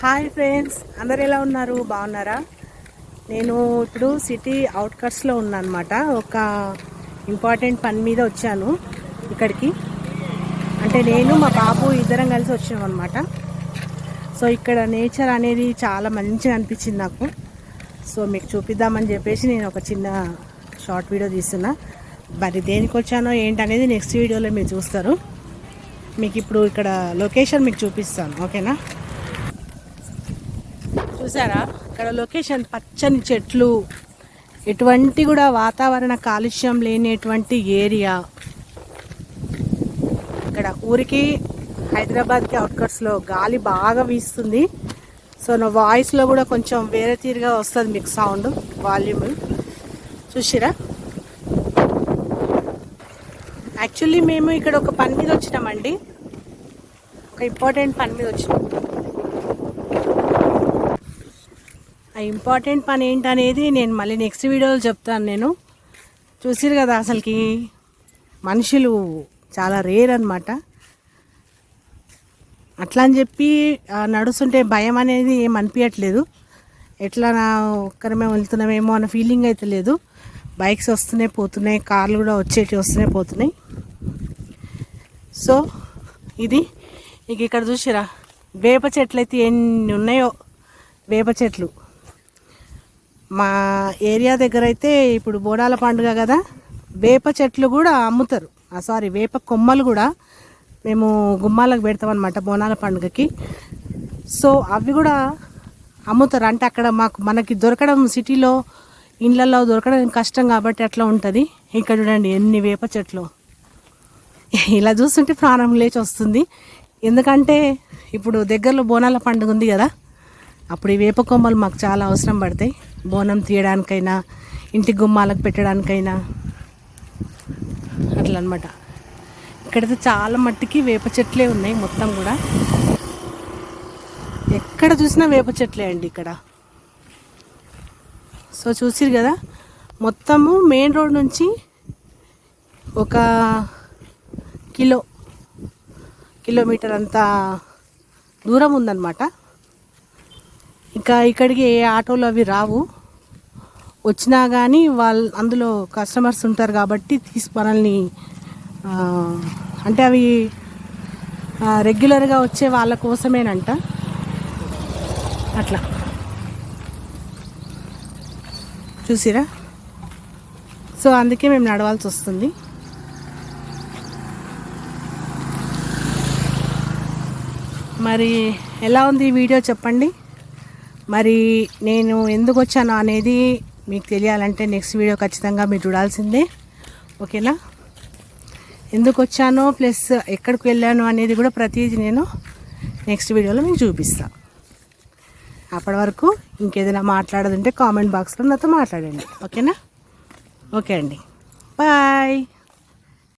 Hi friends అందరు ఎలా ఉన్నారు? బాగున్నారా? నేను ఇప్పుడు సిటీ అవుట్కట్స్లో ఉన్నానమాట. ఒక ఇంపార్టెంట్ పని మీద వచ్చాను ఇక్కడికి. అంటే నేను మా బాబు ఇద్దరం కలిసి వచ్చాం అనమాట సో ఇక్కడ నేచర్ అనేది చాలా మంచిగా అనిపించింది నాకు. సో మీకు చూపిద్దామని చెప్పేసి నేను ఒక చిన్న షార్ట్ వీడియో తీస్తున్నా. మరి దేనికి వచ్చానో ఏంటనేది నెక్స్ట్ వీడియోలో మీరు చూస్తారు. మీకు ఇప్పుడు ఇక్కడ లొకేషన్ మీకు చూపిస్తాను ఓకేనా? చూసారా? ఇక్కడ లొకేషన్ పచ్చని చెట్లు. ఎటువంటి కూడా వాతావరణ కాలుష్యం లేనటువంటి ఏరియా. ఇక్కడ ఊరికి హైదరాబాద్కి అవుట్కట్స్లో గాలి బాగా వీస్తుంది. సో నా వాయిస్లో కూడా కొంచెం వేరే తీరుగా వస్తుంది మీకు సౌండ్ వాల్యూమ్. చూసిరా? యాక్చువల్లీ మేము ఇక్కడ ఒక పని మీద వచ్చినామండి. ఒక ఇంపార్టెంట్ పని మీద వచ్చినాం. ఆ ఇంపార్టెంట్ పని ఏంటనేది నేను మళ్ళీ నెక్స్ట్ వీడియోలో చెప్తాను నేను. చూసిరు కదా అసలుకి మనుషులు చాలా రేర్ అనమాట అట్లా అని చెప్పి నడుస్తుంటే భయం అనేది ఏం అనిపించట్లేదు ఎట్లా నా ఒక్కరమే వెళ్తున్నామేమో అన్న ఫీలింగ్ అయితే లేదు. బైక్స్ వస్తున్నాయి పోతున్నాయి కార్లు కూడా వచ్చేటి వస్తున్నాయి పోతున్నాయి. సో ఇది ఇక ఇక్కడ చూసిరా వేప చెట్లు అయితే ఎన్ని ఉన్నాయో వేప చెట్లు. మా ఏరియా దగ్గర అయితే ఇప్పుడు బోనాల పండుగ కదా వేప చెట్లు కూడా అమ్ముతారు. సారీ వేప కొమ్మలు కూడా మేము గుమ్మాలకు పెడతాం అనమాట బోనాల పండుగకి. సో అవి కూడా అమ్ముతారు. అంటే అక్కడ మాకు మనకి దొరకడం సిటీలో ఇండ్లలో దొరకడం కష్టం కాబట్టి అట్లా ఉంటుంది. ఇక్కడ చూడండి ఎన్ని వేప చెట్లు. ఇలా చూస్తుంటే ప్రాణం లేచి వస్తుంది. ఎందుకంటే ఇప్పుడు దగ్గరలో బోనాల పండుగ ఉంది కదా అప్పుడు ఈ వేప కొమ్మలు మాకు చాలా అవసరం పడతాయి. బోనం తీయడానికైనా ఇంటి గుమ్మాలకు పెట్టడానికైనా. అట్లా అనమాట ఇక్కడైతే చాలా మట్టికి వేప చెట్లే ఉన్నాయి మొత్తం కూడా. ఎక్కడ చూసినా వేప చెట్లే అండి ఇక్కడ. సో చూసిరు కదా మొత్తము మెయిన్ రోడ్ నుంచి ఒక కిలో కిలోమీటర్ అంత దూరం ఉందన్నమాట. ఇంకా ఇక్కడికి ఏ ఆటోలు అవి రావు. వచ్చినా కానీ వాళ్ళు అందులో కస్టమర్స్ ఉంటారు కాబట్టి తీసి మనల్ని అంటే అవి రెగ్యులర్గా వచ్చే వాళ్ళ కోసమేనంట. అట్లా. చూసిరా? సో అందుకే మేము నడవాల్సి వస్తుంది. మరి ఎలా ఉంది ఈ వీడియో చెప్పండి? మరి నేను ఎందుకు వచ్చాను అనేది మీకు తెలియాలంటే నెక్స్ట్ వీడియో ఖచ్చితంగా మీరు చూడాల్సిందే. ఓకేనా? ఎందుకు వచ్చానో ప్లస్ ఎక్కడికి వెళ్ళాను అనేది కూడా ప్రతిదీ నేను నెక్స్ట్ వీడియోలో మీకు చూపిస్తాను అప్పటి వరకు ఇంకేదైనా మాట్లాడదంటే కామెంట్ బాక్స్లో నాతో మాట్లాడండి. ఓకేనా? ఓకే అండి. బాయ్